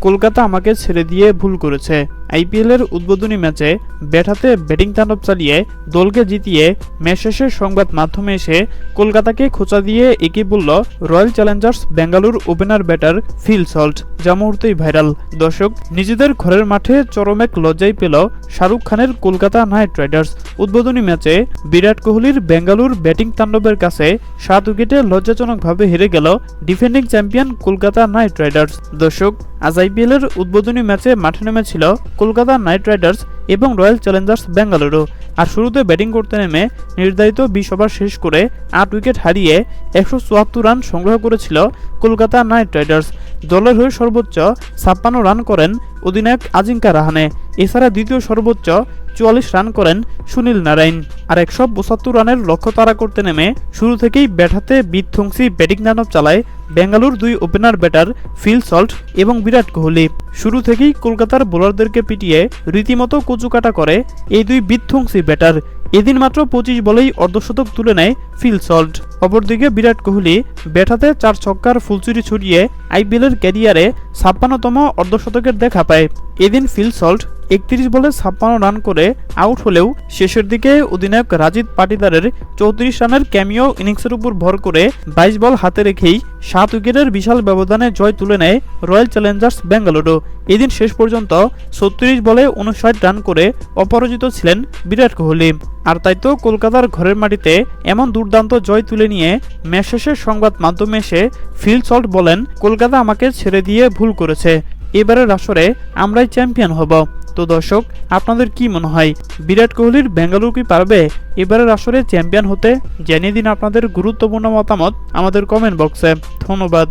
কলকাতা আমাকে ছেড়ে দিয়ে ভুল করেছে। আইপিএলের উদ্বোধনী ম্যাচে ব্যাট হাতে ব্যাটিং তাণ্ডব চালিয়ে দলকে জিতিয়ে ম্যাচ শেষে সংবাদ মাধ্যমে এসে কলকাতাকে খোঁচা দিয়ে একে বলল Royal Challengers Bengaluru opener batter Phil Salt. যা মুহূর্তেই ভাইরাল। দর্শক, নিজেদের ঘরের মাঠে চরম এক লজ্জাই পেল শাহরুখ খানের কলকাতা নাইট রাইডার্স। উদ্বোধনী ম্যাচে বিরাট কোহলির বেঙ্গালুর ব্যাটিং তাণ্ডবের কাছে সাত উইকেটে লজ্জাজনকভাবে হেরে গেল defending champion Kolkata Knight Riders. দর্শক, আজ আইপিএলের উদ্বোধনী ম্যাচে মাঠে নেমেছিল কলকাতা নাইট রাইডার্স এবং রয়্যাল চ্যালেঞ্জার্স বেঙ্গালুরু। আর শুরুতে ব্যাটিং করতে নেমে নির্ধারিত বিশ ওভার শেষ করে আট উইকেট হারিয়ে একশো চুয়াত্তর রান সংগ্রহ করেছিল কলকাতা নাইট রাইডার্স। দলের হয়ে সর্বোচ্চ ছাপ্পান্ন রান করেন অধিনায়ক আজিঙ্কা রাহানে। এছাড়া দ্বিতীয় সর্বোচ্চ চুয়াল্লিশ রান করেন সুনীল নারায়ণ। আর একশো পঁচাত্তর রানের লক্ষ্য তাড়া করতে নেমে শুরু থেকেই ব্যাটাতে বিধ্বংসী ব্যাটিং দানব চালায় বেঙ্গালুর দুই ওপেনার ব্যাটার ফিল সল্ট এবং বিরাট কোহলি। শুরু থেকেই কলকাতার বোলারদেরকে পিটিয়ে রীতিমতো কচুকাটা করে এই দুই বিধ্বংসী ব্যাটার। এদিন মাত্র পঁচিশ বলেই অর্ধশতক তুলে নেয় ফিল সল্ট। অপরদিকে বিরাট কোহলি ব্যাটাতে চার ছক্কার ফুলচুরি ছড়িয়ে আইপিএলের ক্যারিয়ারে ছাপ্পান্নতম অর্ধশতকের দেখা পায়। এদিন ফিল সল্ট একত্রিশ বলে ছাপ্পান্ন রান করে আউট হলেও শেষের দিকে অধিনায়ক রাজিত পাটিদারের চৌত্রিশ রানের ক্যামিও ইনিংসের উপর ভর করে বাইশ বল হাতে রেখেই সাত উইকেটের বিশাল ব্যবধানে জয় তুলে নেয় রয়্যাল চ্যালেঞ্জার্স বেঙ্গালুরু এদিন শেষ পর্যন্ত ছত্রিশ বলে উনষাট রান করে অপরাজিত ছিলেন বিরাট কোহলি। আর তাই তো কলকাতার ঘরের মাটিতে এমন দুর্দান্ত জয় তুলে নিয়ে ম্যাচ শেষে সংবাদ মাধ্যমে এসে ফিল সল্ট বলেন, কলকাতা আমাকে ছেড়ে দিয়ে ভুল করেছে। এবারের আসরে আমরাই চ্যাম্পিয়ন হব। তো দর্শক, আপনাদের কি মনে হয়? বিরাট কোহলির বেঙ্গালুরু কি পারবে? এবারের আসরে চ্যাম্পিয়ন হতে জানিয়ে দিন আপনাদের গুরুত্বপূর্ণ মতামত আমাদের কমেন্ট বক্সে ধন্যবাদ।